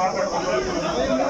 ಮಾಡ್ಕೊಂಡು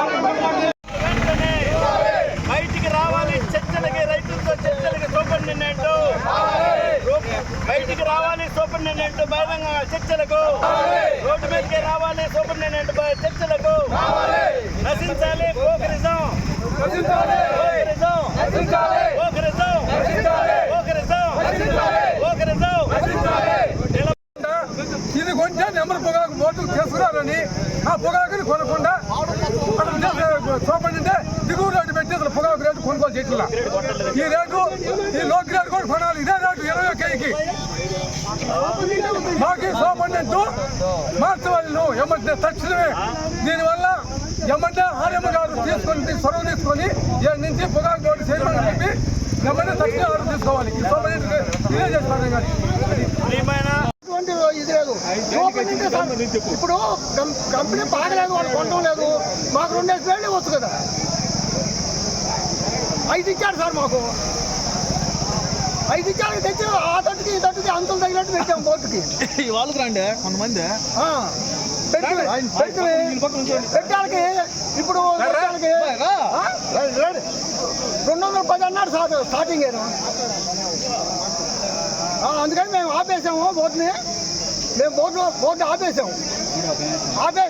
బయటికి రావాలి సూపరింటెండెంట్ బహిరంగ చర్చలకు. రోడ్డు మీదకి రావాలి సూపరింటెండెంట్ చర్చలకు. నశించాలి పోకరిజం. ఇది కొంటే నెంబర్ పొగాకు మోటు చేసుకున్నారని ఆ పొగాకుని కొనకుండా చూపండి దిగువ రేటు పెట్టి అసలు పొగాకు రేటు కొనుగోలు చేయట్లా. ఈ రేటు ఈ లో గ్రేడ్ కూడా కొనాలి. ఇదే రేటు ఇరవై కేజీకి మాకు సోపండిట్టు మార్చవాలి ఏమంటే తక్షణమే. దీనివల్ల ఏమంటే ఆర్యమ్మ గారు తీసుకొని చొరవ తీసుకొని ఇక్కడి నుంచి పొగాకు బోర్డు చేయమని చెప్పి ఏమంటే తక్షణ ఆర్డర్ తీసుకోవాలి. ఇదే చేస్తాను ఇది లేదు. ఇప్పుడు కంపెనీ బాగలేదు వాళ్ళు కొనడం లేదు. మాకు రెండు వేలు ఇవ్వచ్చు కదా. ఐదు ఇచ్చారు సార్ మాకు. ఐదు ఇచ్చారు తెచ్చి ఆ తట్టుకి ఈ తట్టుకి అంతులు తగినట్టు పెట్టాం బోర్డుకి. వాళ్ళకి రండి కొంతమంది. పెట్టాలకి ఇప్పుడు. రెండు వందల పది అన్నాడు సార్ స్టార్టింగ్ అందుకని మేము ఆపేసాము బోర్డుని. మేము బోర్డు బోర్డు ఆపేసాము. ఆపే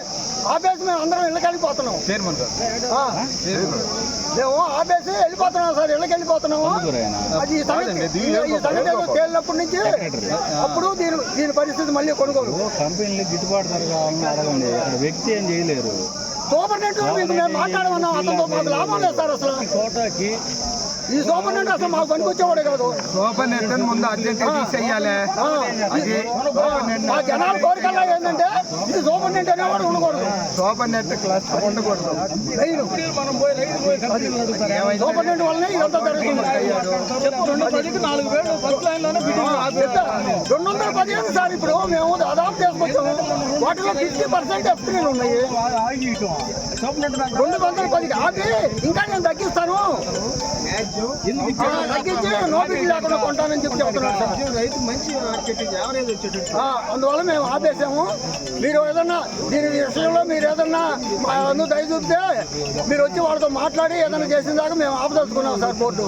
ఆపేసి మేము అందరం ఇళ్ళకి వెళ్ళిపోతున్నాం. మేము ఆపేసి వెళ్ళిపోతున్నాం సార్ ఇళ్ళకి వెళ్ళిపోతున్నాము. అది ఈ సంగతి. ఈ సంగతి ఏదో తేలినప్పటి నుంచి అప్పుడు దీని దీని పరిస్థితి మళ్ళీ కొనుగోలు. కంపెనీలు గిట్టుబాటు ధర కావాలని అడగండి. వ్యక్తి ఏం చేయలేరు. సూపరింటెండెంట్ మీకు మేము మాట్లాడమన్నాం. అతనితో మాకు లాభం లేదు సార్ అసలు. తోటకి ఈ సూపరింటెండెంట్ అసలు మాకు పనికొచ్చేవాడే కాదు. ఓపెన్ ఎత్తని ముందు అర్జెంట్ తీసేయాలి. ఆ. అది మా జనాల కోరికల్లా ఏంటంటే ఇది సూపరింటెండెంట్ అనేవాడు ఉండకూడదు. ఓపెన్ ఎత్త క్లాస్ ఉండకూడదు. రైలు. సూపరింటెండెంట్ వల్లనే ఇదంతా జరుగుతుంది. రెండు వందల పదిహేను సార్ ఇప్పుడు మేము దాదాపు చేసుకొచ్చాము వాటిలో ఫిఫ్టీ పర్సెంట్ ఎఫ్టీలు ఉన్నాయి. రెండు వందల పదికి ఆపి ఇంకా నేను తగ్గిస్తాను. నోటీస్ లేకుండా కొంటానని చెప్పి చెప్తున్నాను సార్. రైతు మంచి మార్కెటింగ్ యావరేజ్ వచ్చేటట్టు ఆ, అందువల్ల మేము ఆపేసాము. మీరు ఏదన్నా దీని విషయంలో మీరు ఏదన్నా మా అందు దయ చూపితే మీరు వచ్చి వాళ్ళతో మాట్లాడి ఏదైనా చేసిన దాకా మేము ఆపదలుచుకున్నాం సార్ బోర్డు